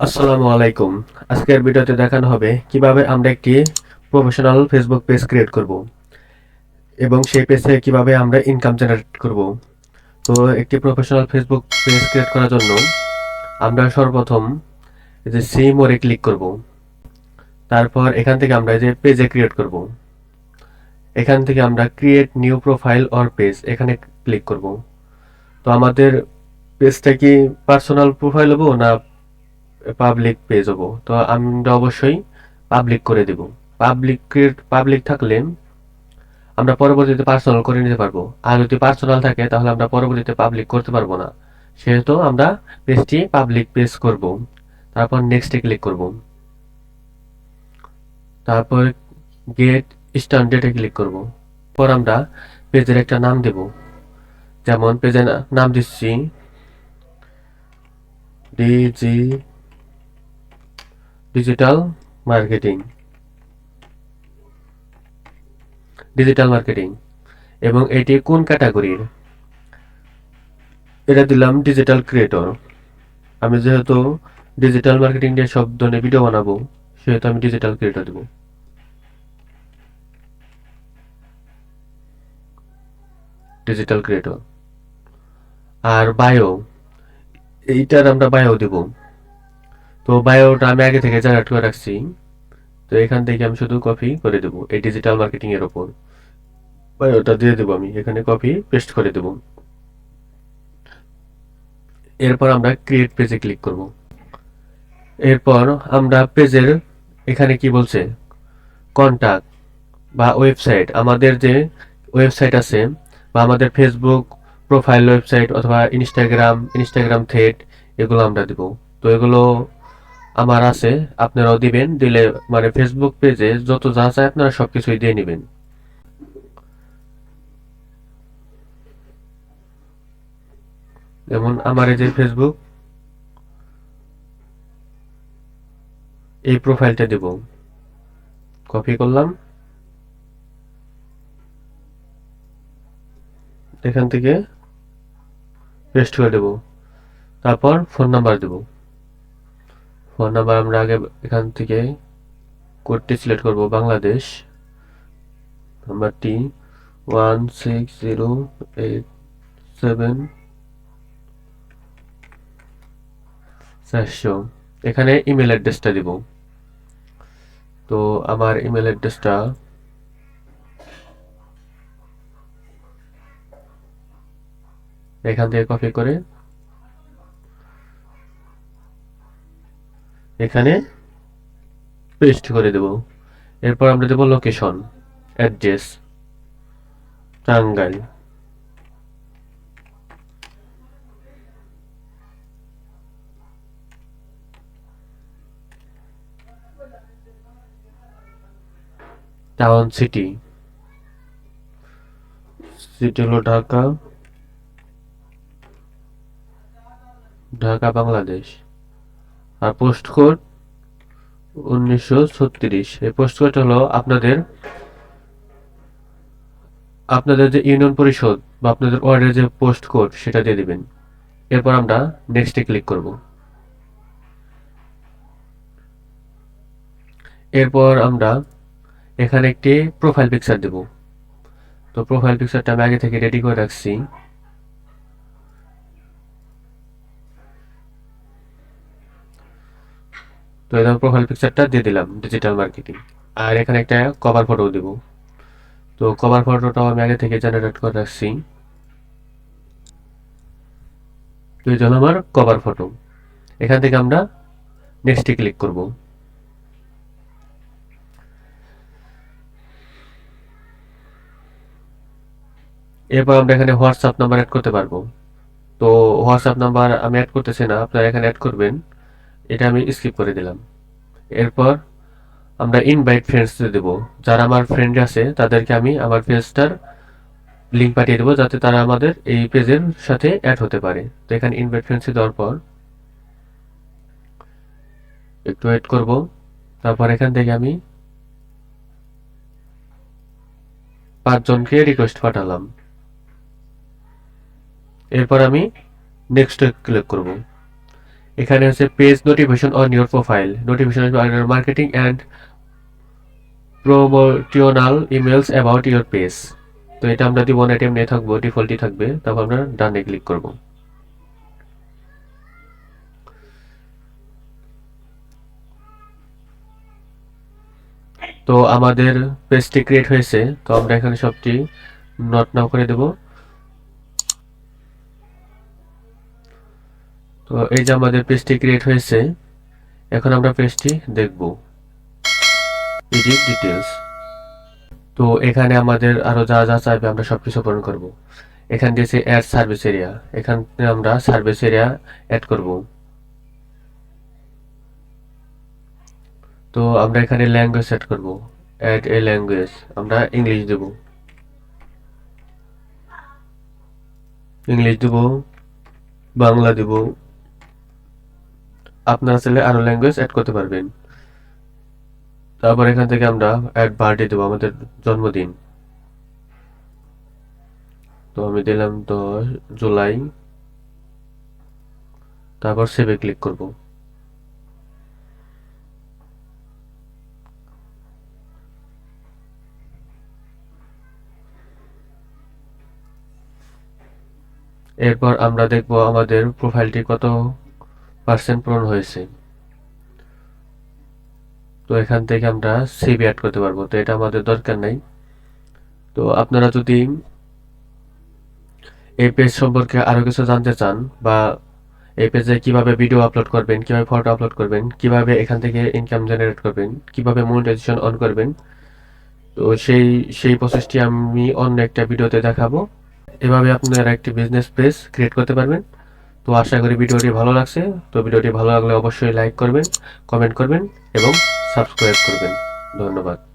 আসসালামু আলাইকুম। আজকের ভিডিওতে দেখানো হবে কীভাবে আমরা একটি প্রফেশনাল ফেসবুক পেজ ক্রিয়েট করব এবং সেই পেজে কীভাবে আমরা ইনকাম জেনারেট করব। তো একটি প্রফেশনাল ফেসবুক পেজ ক্রিয়েট করার জন্য আমরা সর্বপ্রথম যে সি মোরে ক্লিক করব। তারপর এখান থেকে আমরা এই যে পেজে ক্রিয়েট করব। এখান থেকে আমরা create new profile or page এখানে ক্লিক করব। তো আমাদের পেজটা কি পার্সোনাল প্রোফাইল হব না পাবলিক পেজ হব তো আমরা অবশ্যই পাবলিক করে দেব। পাবলিক পাবলিক থাকলে আমরা পরবর্তীতে পার্সোনাল করে নিতে পারব। আর যদি পার্সোনাল থাকে, তাহলে আমরা পরবর্তীতে পাবলিক করতে পারব না। সেহেতু আমরা পেজটি পাবলিক পেজ করব। তারপর নেক্সটে ক্লিক করব। তারপর গেট স্ট্যান্ডার্ডে ক্লিক করব। পর আমরা পেজের একটা নাম দেব। যেমন পেজের নাম দিচ্ছি digi digital marketing digital marketing এবং এটি কোন ক্যাটাগরির এটা দিলাম ডিজিটাল ক্রিয়েটর আমি যেহেতু ডিজিটাল মার্কেটিং নিয়ে সব ধরনের ভিডিও বানাবো, সেহেতু আমি ডিজিটাল ক্রিয়েটর দেব। ডিজিটাল ক্রিয়েটর আর বায়ো এইটার আমরা বায়ো দেব। তো বায়োটা আমি আগে থেকে জেনারেট করে রাখছি। তো এখান থেকে আমি শুধু কপি করে দেব। এই ডিজিটাল মার্কেটিং এর ওপর। বায়োটা দিয়ে দেবো আমি। এখানে কপি পেস্ট করে দেব। এরপর আমরা ক্রিয়েট পেজে ক্লিক করব। এরপর আমরা পেজের এখানে কি বলছে? কন্টাক্ট বা ওয়েবসাইট আমাদের যে ওয়েবসাইট আছে বা আমাদের ফেসবুক প্রোফাইল ওয়েবসাইট অথবা ইনস্টাগ্রাম ইনস্টাগ্রাম থ্রেড এগুলো আমরা দেব। তো এগুলো আমার আছে, আপনারাও দিবেন, দিলে মানে ফেসবুক পেজে যত যা চায় আপনারা সবকিছুই দিয়ে নেবেন। যেমন আমার এই যে ফেসবুক এই প্রোফাইলটা দেব। কপি করলাম। এখান থেকে পেস্ট করে দেব। তারপর ফোন নাম্বার দেব। ফোন নাম্বার আমরা আগে এখান থেকে কোডটি সিলেক্ট করব, বাংলাদেশ। নাম্বারটি one six zero eight seven চারশো। এখানে ইমেল অ্যাড্রেসটা দিব। তো আমার ইমেল অ্যাড্রেসটা এখান থেকে কপি করে এখানে পেস্ট করে দেব। এরপর আমরা দেব location address Tangail. Town city city হলো ঢাকা ঢাকা, বাংলাদেশ। আর পোস্ট কোড উনিশশো ছত্রিশ। এই পোস্ট কোড হলো আপনাদের আপনাদের যে ইউনিয়ন পরিষদ বা আপনাদের ওয়ার্ডের যে পোস্ট কোড সেটা দিয়ে দিবেন। এরপর আমরা নেক্সটে ক্লিক করব। এরপর আমরা এখানে একটি প্রোফাইল পিকচার দেব। তো প্রোফাইল পিকচারটা আমি আগে থেকে রেডি করে রাখছি। তো এরকম প্রোফাইল পিকচারটা দিয়ে দিলাম ডিজিটাল মার্কেটিং আর এখানে একটা কভার ফটো দেব। তো কভার ফটোটাও আমি আগে থেকে জেনারেট করে রাখছি। তো এই জন্য আমার কভার ফটো এখান থেকে আমরা নেক্সটে ক্লিক করব। এরপর আমরা এখানে হোয়াটসঅ্যাপ নাম্বার অ্যাড করতে পারব। তো হোয়াটসঅ্যাপ নাম্বার আমি অ্যাড করতেছি না, আপনারা এখানে অ্যাড করবেন। এটা আমি স্কিপ করে দিলাম। এরপর আমরা ইনভাইট ফ্রেন্ডস দেব। যারা আমার ফ্রেন্ড আছে, তাদেরকে আমি আমার পেজটার লিঙ্ক পাঠিয়ে দেবো, যাতে তারা আমাদের এই পেজের সাথে অ্যাড হতে পারে। তো এখানে ইনভাইট ফ্রেন্ডসে দেওয়ার পর একটু ওয়েট করব। তারপর এখান থেকে আমি পাঁচজনকে রিকোয়েস্ট পাঠালাম। এরপর আমি নেক্সট ক্লিক করব। এখানে হচ্ছে page notification on your profile notification marketing and promotional emails about your page তো এটা আমরা দিব না, এটা এমনি থাকব ডিফল্টই থাকবে। তারপর আমরা ডানে ক্লিক করব। তো আমাদের পেজটি ক্রিয়েট হয়েছে। তো আমরা এখানে সবটি নট নাও করে দেব। তো এই যে আমাদের পেজটি ক্রিয়েট হয়েছে, এখন আমরা পেজটি দেখব। এডিট ডিটেলস তো এখানে আমাদের আরও যা যা চাইবে আমরা সবকিছু পূরণ করব। এখান দিয়েছে অ্যাড সার্ভিস এরিয়া এখানে আমরা সার্ভিস এরিয়া অ্যাড করব। তো আমরা এখানে ল্যাঙ্গুয়েজ সেট করব। অ্যাড এ ল্যাঙ্গুয়েজ আমরা ইংলিশ দেব। ইংলিশ দেব, বাংলা দেব। আপনারা চাইলে আরও ল্যাঙ্গুয়েজ অ্যাড করতে পারবেন। তারপর এখান থেকে আমরা অ্যাড বার্থডে দেবো, আমাদের জন্মদিন। তো আমি দিলাম দশ জুলাই। তারপর সেভে ক্লিক করব। এরপর আমরা দেখব আমাদের প্রোফাইলটি কত? পার্সেন্ট পূরণ হয়েছে। তো এখান থেকে আমরা সিভি অ্যাড করতে পারব। তো এটা আমাদের দরকার নাই। তো আপনারা যদি এই পেজ সম্পর্কে আরও কিছু জানতে চান বা এই পেজে কীভাবে ভিডিও আপলোড করবেন, কীভাবে ফটো আপলোড করবেন, কীভাবে এখান থেকে ইনকাম জেনারেট করবেন, কীভাবে মনিটাইজেশন অন করবেন, তো সেই সেই প্রসেসটি আমি অন্য একটা ভিডিওতে দেখাবো। এভাবে আপনারা একটি বিজনেস পেজ ক্রিয়েট করতে পারবেন। তো আশা করি ভিডিওটি ভালো লাগছে। তো ভিডিওটি ভালো লাগলে অবশ্যই লাইক করবেন কমেন্ট করবেন এবং সাবস্ক্রাইব করবেন। ধন্যবাদ।